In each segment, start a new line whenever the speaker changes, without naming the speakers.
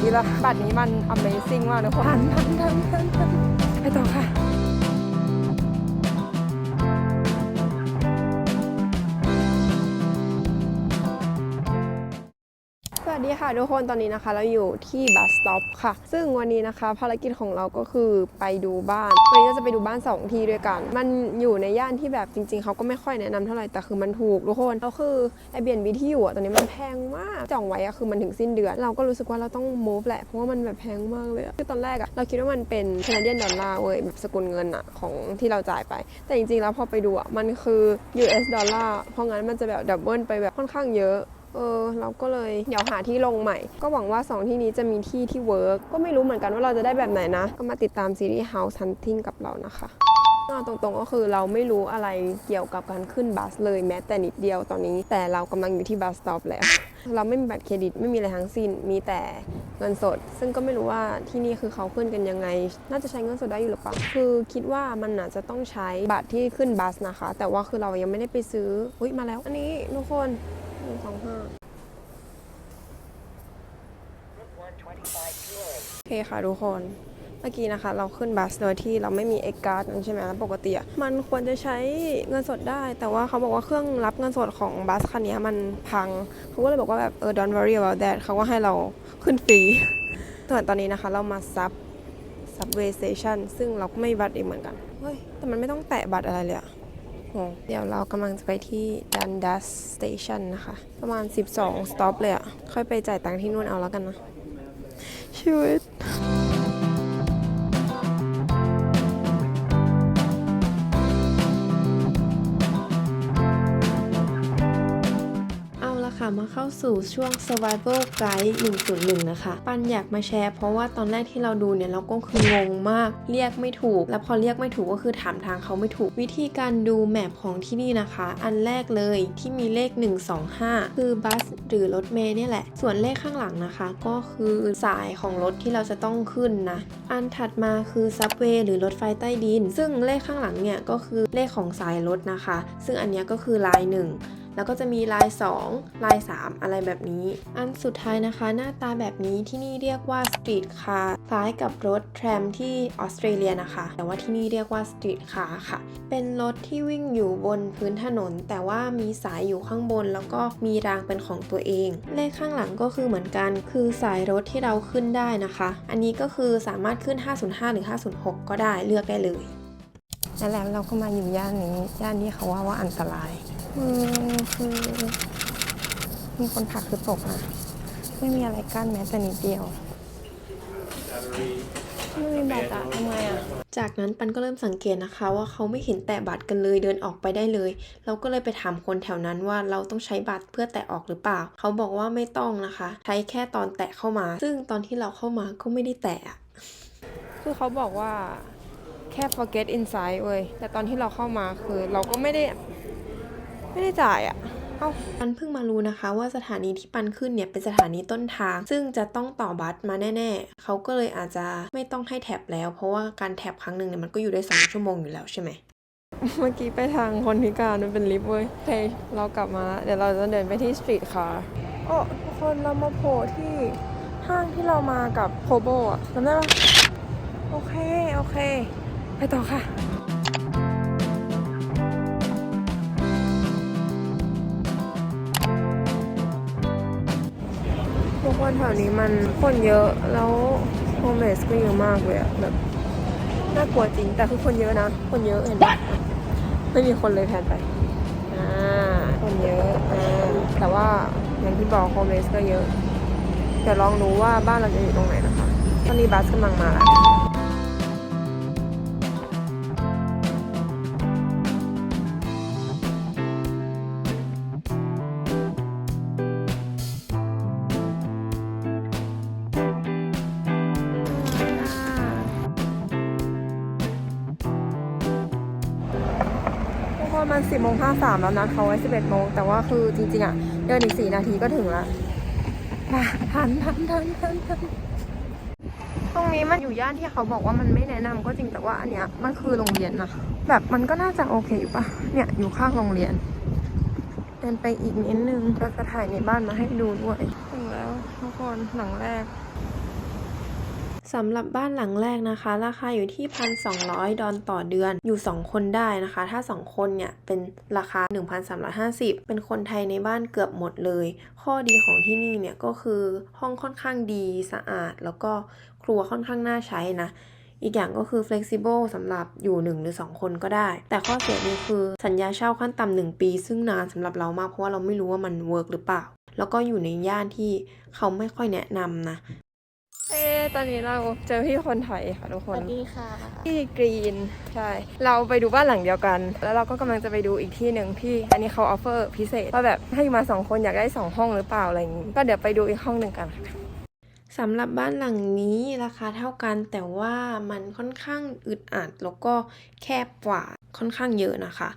ดีละบัตรนี้มัน Amazing มากนพันพันพันพันไปต่อค่ะ ค่ะทุกคนตอนนี้นะคะเราอยู่ที่บัสสต็อปค่ะ ซึ่งวันนี้นะคะ ภารกิจของเราก็คือไปดูบ้าน วันนี้เราจะไปดูบ้าน 2 ที่ด้วยกัน มันอยู่ในย่านที่แบบจริง ๆเขาก็ไม่ค่อยแนะนำเท่าไหร่แต่คือมันถูกทุกคนแล้วคือไอเบียนบีที่อยู่อะตอนนี้มันแพงมากจองไว้อะคือมันถึงสิ้นเดือน เราก็รู้สึกว่าเราต้อง move แหละเพราะว่ามันแบบแพงมากเลยคือตอนแรกอะเราคิดว่ามันเป็น Canadian dollar เว้ยแบบสกุลเงินอะของที่เราจ่ายไป แต่จริงๆแล้วพอไปดูอะมันคือ US ดอลลาร์เพราะงั้นมันจะแบบดับเบิลไปแบบค่อนข้างเยอะ เออเราก็เลยเดี๋ยวหาที่ลงใหม่ ก็หวังว่า 2 ที่นี้จะมีที่ที่เวิร์กก็ไม่รู้เหมือนกันว่าเราจะได้แบบไหนนะ ก็มาติดตามซีรีส์ House Hunting กับเรานะคะเอาตรงๆก็คือเราไม่รู้อะไรเกี่ยวกับการขึ้นบัสเลยแม้แต่นิดเดียวตอนนี้ แต่เรากำลังอยู่ที่บัสสต็อปแล้ว เราไม่มีบัตรเครดิตไม่มีอะไรทั้งสิ้นมีแต่เงินสด ซึ่งก็ไม่รู้ว่าที่นี่คือเขาขึ้นกันยังไง น่าจะใช้เงินสดได้อยู่หรือเปล่าคือคิดว่ามันอาจจะต้องใช้บัตรที่ขึ้นบัสนะคะ แต่ว่าคือเรายังไม่ได้ไปซื้ออุ้ยมาแล้ว อันนี้ทุกคนหนึ่งสองห้า โอ เคค่ะทุกคนเมื่อกี้นะคะเราขึ้นบัสโดยที่เราไม่มีเอกการ์ดนั่นใช่ไหมแล้วปกติมันควรจะใช้เงินสดได้ แต่ว่าเขาบอกว่าเครื่องรับเงินสดของบัสคันนี้มันพัง เขาก็เลยบอกว่าแบบเออ don't worry about that เขาก็ให้เราขึ้นฟรี ส่วนตอนนี้นะคะเรามาซับ subway station ซึ่งเราก็ไม่บัตรอีกเหมือนกัน เฮ้ย แต่มันไม่ต้องแตะบัตรอะไรเลยอะโอ้เดี๋ยวเรากำลังจะไปที่ Dundas Station นะคะ ประมาณ 12 stop เลยอะค่อยไปจ่ายตังค์ที่นู่นเอาแล้วกันนะ ชีวิต
ค่ะมาเข้าสู่ช่วง survival guide 101 นะคะ ปันอยากมาแชร์ เพราะว่าตอนแรกที่เราดูเนี่ยเราก็คืองงมาก เรียกไม่ถูก แล้วพอเรียกไม่ถูกก็คือถามทางเขาไม่ถูก วิธีการดูแมพของที่นี่นะคะ อันแรกเลยที่มีเลข 125 คือบัสหรือรถเมล์นี่แหละ ส่วนเลขข้างหลังนะคะ ก็คือสายของรถที่เราจะต้องขึ้นนะ อันถัดมาคือซับเวย์หรือรถไฟใต้ดิน ซึ่งเลขข้างหลังเนี่ยก็คือเลขของสายรถนะคะ ซึ่งอันนี้ก็คือลายหนึ่ง แล้วก็จะมีลาย 2 ลาย 3 อะไรแบบนี้ อันสุดท้ายนะคะ หน้าตาแบบนี้ที่นี่เรียกว่าสตรีทคาร์คล้ายกับรถแทรมที่ออสเตรเลียนะคะ แต่ว่าที่นี่เรียกว่าสตรีทคาร์ค่ะ เป็นรถที่วิ่งอยู่บนพื้นถนน แต่ว่ามีสายอยู่ข้างบน แล้วก็มีรางเป็นของตัวเอง เลขข้างหลังก็คือเหมือนกัน คือสายรถที่เราขึ้นได้นะคะ อันนี้ก็คือสามารถขึ้น 505 หรือ 506 ก็ได้เลือกได้เลย
นั่นแหละเราก็มาอยู่ย่านนี้ ย่านที่เขาว่าว่าอันตราย คือมีคนผลักคือตกนะ ไม่มีอะไรกั้นแม้แต่นิดเดียว ไม่มีบัตรอะทำไงอะ
จากนั้นปันก็เริ่มสังเกตนะคะว่าเขาไม่เห็นแตะบัตรกันเลยเดินออกไปได้เลย เราก็เลยไปถามคนแถวนั้นว่าเราต้องใช้บัตรเพื่อแตะออกหรือเปล่า เขาบอกว่าไม่ต้องนะคะ ใช้แค่ตอนแตะเข้ามา ซึ่งตอนที่เราเข้ามาก็ไม่ได้แตะอะ
คือเขาบอกว่าแค่ forget inside เว้ยแต่ตอนที่เราเข้ามาคือเราก็ไม่ได้ ไม่ได้จ่ายอะเอ้า
ปันเพิ่งมารู้นะคะว่าสถานีที่ปันขึ้นเนี่ยเป็นสถานีต้นทาง ซึ่งจะต้องต่อบัสมาแน่ๆ เขาก็เลยอาจจะไม่ต้องให้แท็บแล้ว เพราะว่าการแท็บครั้งหนึ่งเนี่ยมันก็อยู่ได้สองชั่วโมงอยู่แล้วใช่ไหม
เมื่อกี้ไปทางคนพิการมันเป็นลิฟต์เว้ยโอเคเรากลับมาแล้วเดี๋ยวเราจะเดินไปที่สตรีทคาร์โอ้ทุกคนเรามาโผล่ที่ห้างที่เรามากับโคโบอะจำได้ปะโอเค โอเค ไปต่อค่ะ ทุกคนแถวนี้มันคนเยอะแล้วโฮมเลสก็เยอะมากเลยอะแบบน่ากลัวจริงแต่คือคนเยอะนะ คนเยอะเห็นไหมไม่มีคนเลยแพนไปอ่าคนเยอะอ่าแต่ว่าอย่างที่บอกโฮมเลสก็เยอะเดี๋ยวลองรู้ว่าบ้านเราจะอยู่ตรงไหนนะคะ ตอนนี้บัสกำลังมาแล้ว มันสิบโมงห้าสามแล้วนะเขาไว้สิบเอ็ดโมงแต่ว่าคือจริงๆอะเดินอีกสี่นาทีก็ถึงละมาทันทันทันทันทันตรงนี้มันอยู่ย่านที่เขาบอกว่ามันไม่แนะนำก็จริงแต่ว่าอันเนี้ยมันคือโรงเรียนนะแบบมันก็น่าจะโอเคอยู่ปะเนี่ยอยู่ข้างโรงเรียนเดินไปอีกนิดนึงเราจะถ่ายในบ้านมาให้ดูด้วยถึงแล้วทุกคนหลังแรก
สำหรับบ้านหลังแรกนะคะ ราคาอยู่ที่ 1,200 ดอลต่อเดือน อยู่ 2 คนได้นะคะ ถ้า 2 คนเนี่ย เป็นราคา 1,350 เป็นคนไทยในบ้านเกือบหมดเลย ข้อดีของที่นี่เนี่ยก็คือห้องค่อนข้างดีสะอาด แล้วก็ครัวค่อนข้างน่าใช้นะอีกอย่างก็คือ flexible สำหรับอยู่ 1 หรือ 2 คนก็ได้ แต่ข้อเสียนี้คือสัญญาเช่าขั้นต่ำหนึ่งปี ซึ่งนานสำหรับเรามากเพราะว่าเราไม่รู้ว่ามันเวิร์กหรือเปล่า แล้วก็อยู่ในย่านที่เขาไม่ค่อยแนะนำนะ
ตอนนี้เราเจอพี่คนไทยค่ะทุก
ส
คน
วัสดีค่ะ
พี่กรีนใช่เราไปดูบ้านหลังเดียวกัน แล้วเราก็กำลังจะไปดูอีกที่หนึ่งที่อันนี้เขาออฟเฟอร์พิเศษว่าแบบให้มาสองคนอยากได้สองห้องหรือเปล่าอะไรอย่างงี้ ก็เดี๋ยวไปดูอีกห้องหนึ่งกันค่ะ
สำหรับบ้านหลังนี้ราคาเท่ากันแต่ว่ามันค่อนข้างอึดอัดแล้วก็แคบกว่าค่อนข้างเยอะนะคะ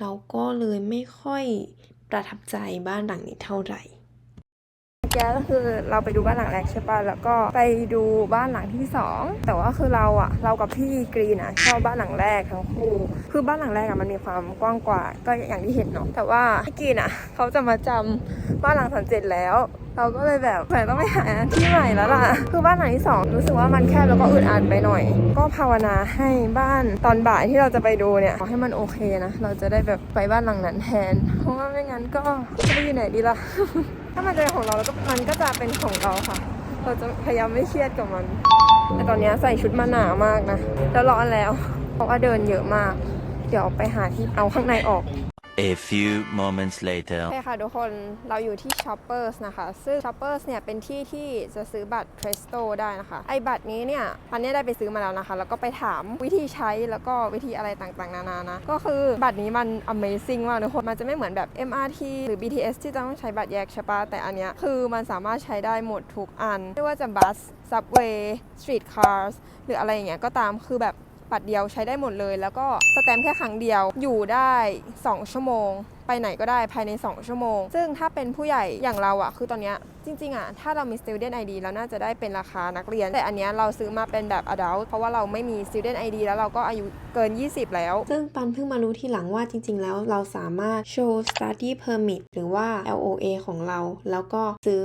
เราก็เลยไม่ค่อยประทับใจบ้านหลังนี้เท่าไหร่
แกก็คือเราไปดูบ้านหลังแรกใช่ปะแล้วก็ไปดูบ้านหลังที่สองแต่ว่าคือเราอะเรากับพี่กรีนอะชอบบ้านหลังแรกทั้งคู่ คือบ้านหลังแรกอะมันมีความกว้างกว่า ก็อย่างที่เห็นเนาะแต่ว่าพี่กรีนอะเขาจะมาจำบ้านหลังสามเจ็ดแล้วเราก็เลยแบบแหมต้องไปหาที่ใหม่แล้วล่ะ คือบ้านหลังที่สองรู้สึกว่ามันแคบแล้วก็อึดอัดไปหน่อย ก็ภาวนาให้บ้านตอนบ่ายที่เราจะไปดูเนี่ยขอให้มันโอเคนะ เราจะได้แบบไปบ้านหลังนั้นแทน เพราะว่าไม่งั้นก็จะไปอยู่ไหนดีล่ะ ถ้ามันจะเป็นของเราแล้วก็มันก็จะเป็นของเราค่ะ เราจะพยายามไม่เครียดกับมัน แต่ตอนนี้ใส่ชุดมาหนามากนะแล้วร้อนแล้ว เพราะว่าเดินเยอะมาก เดี๋ยวไปหาที่เอาข้างในออก
A few moments later.
ใช่ค่ะทุกคนเราอยู่ที่ Shoppers นะคะ ซึ่ง Shoppers เนี่ยเป็นที่ที่จะซื้อบัตร Presto ได้นะคะ ไอ้บัตรนี้เนี่ยปันเนี่ยได้ไปซื้อมาแล้วนะคะ แล้วก็ไปถามวิธีใช้แล้วก็วิธีอะไรต่างๆ นานานะ ก็คือบัตรนี้มัน Amazing มากทุกคน มันจะไม่เหมือนแบบ MRT หรือ BTS ที่ต้องใช้บัตรแยกใช่ปะแต่อันเนี้ยคือมันสามารถใช้ได้หมดทุกอัน ไม่ว่าจะบัส Subway Street Cars หรืออะไรอย่างเงี้ยก็ตามคือแบบ บัตรเดียวใช้ได้หมดเลย แล้วก็สแตมป์แค่ครั้งเดียวอยู่ได้ 2 ชั่วโมง ไปไหนก็ได้ภายใน 2 ชั่วโมง ซึ่งถ้าเป็นผู้ใหญ่อย่างเราอะคือตอนเนี้ยจริงๆอะถ้าเรามี student ID เราน่าจะได้เป็นราคานักเรียน แต่อันเนี้ยเราซื้อมาเป็นแบบ adult เพราะว่าเราไม่มี student ID แล้วเราก็อายุเกิน 20 แล้ว
ซึ่งปันเพิ่งมารู้ทีหลังว่าจริง ๆ แล้วเราสามารถโชว์ study permit หรือว่า LOA ของเรา แล้วก็ซื้อ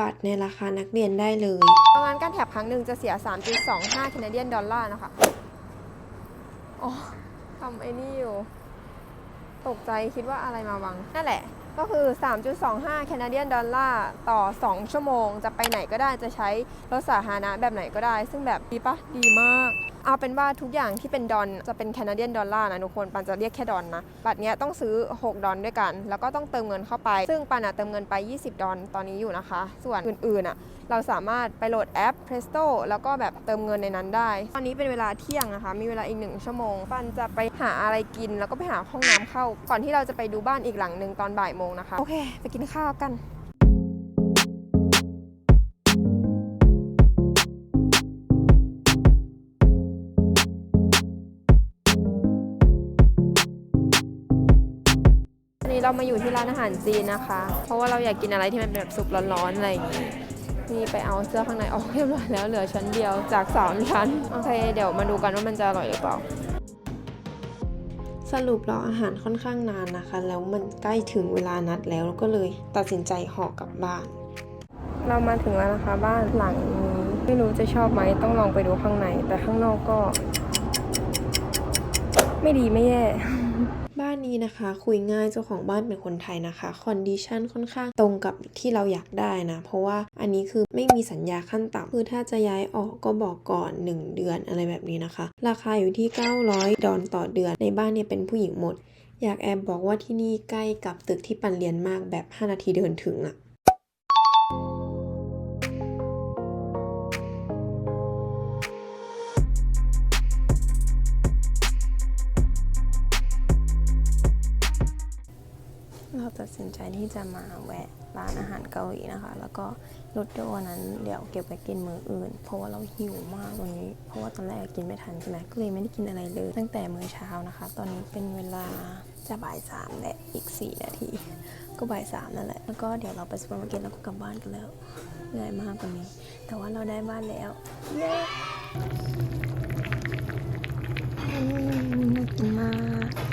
บัตรในราคานักเรียนได้เลย
ประมาณการแถบครั้งหนึ่งจะเสีย 3.25แคนาเดียนดอลลาร์นะคะ อ๋อทำไอ้นี่อยู่ ตกใจคิดว่าอะไรมาบัง นั่นแหละ ก็คือ 3.25 แคนาเดียนดอลลาร์ต่อ 2 ชั่วโมง จะไปไหนก็ได้จะใช้รถสาธารณะแบบไหนก็ได้ ซึ่งแบบดีปะดีมาก เอาเป็นว่าทุกอย่างที่เป็นดอนจะเป็นแคนาเดียนดอลลาร์นะทุกคนปันจะเรียกแค่ดอนนะ บัตรเนี้ยต้องซื้อ 6 ดอนด้วยกัน แล้วก็ต้องเติมเงินเข้าไป ซึ่งปันอะเติมเงินไป 20 ดอนตอนนี้อยู่นะคะ ส่วนอื่นๆอะเราสามารถไปโหลดแอป Presto แล้วก็แบบเติมเงินในนั้นได้ ตอนนี้เป็นเวลาเที่ยงนะคะ มีเวลาอีกหนึ่งชั่วโมงปันจะไปหาอะไรกินแล้วก็ไปหาห้องน้ำเข้า ก่อนที่เราจะไปดูบ้านอีกหลังหนึ่งตอนบ่ายโมงนะคะ โอเค ไปกินข้าวกันวันนี้เรามาอยู่ที่ร้านอาหารจีนนะคะ เพราะว่าเราอยากกินอะไรที่มันเป็นแบบสุกร้อนๆอะไรอย่างนี้นี่ไปเอาเสื้อข้างในออกเรียบร้อยแล้วเหลือชั้นเดียวจาก 3 ชั้น โอเค เดี๋ยวมาดูกันว่ามันจะอร่อยหรือเปล่า
รุปรออาหารค่อนข้างนานนะคะ แล้วมันใกล้ถึงเวลานัดแล้วก็เลยตัดสินใจห่อกลับบ้าน
เรามาถึงแล้วนะคะบ้านหลังนี้ไม่รู้จะชอบไหมต้องลองไปดูข้างใน แต่ข้างนอกก็ ไม่ดีไม่แย่
บ้านนี้นะคะ คุยง่ายเจ้าของบ้านเป็นคนไทยนะคะคอนดิชันค่อนข้างตรงกับที่เราอยากได้นะ เพราะว่าอันนี้คือไม่มีสัญญาขั้นต่ำคือถ้าจะย้ายออกก็บอกก่อน 1 เดือนอะไรแบบนี้นะคะ ราคาอยู่ที่ 900 ดอลต่อเดือนในบ้านเนี่ยเป็นผู้หญิงหมด อยากแอบบอกว่าที่นี่ใกล้กับตึกที่ปันเรียนมากแบบ 5 นาทีเดินถึงอะ
เราตัดสินใจที่จะมาแวะร้านอาหารเกาหลีนะคะ แล้วก็ลดด้วยวนนั้นเดี๋ยวเก็บไว้กินมื้ออื่น เพราะว่าเราหิวมากวันนี้ เพราะว่าตอนแรกกินไม่ทันใช่ไหมก็เลยไม่ได้กินอะไรเลย ตั้งแต่มื้อเช้านะคะ ตอนนี้เป็นเวลาจะบ่ายสามและอีก 4 นาที ก็บ่ายสามนั่นแหละ แล้วก็เดี๋ยวเราไปซูเปอร์มาร์เก็ตแล้วก็กลับบ้านกันแล้วเหนื่อยมากว่านี้ แต่ว่าเราได้บ้านแล้วเย้น่ากินมาก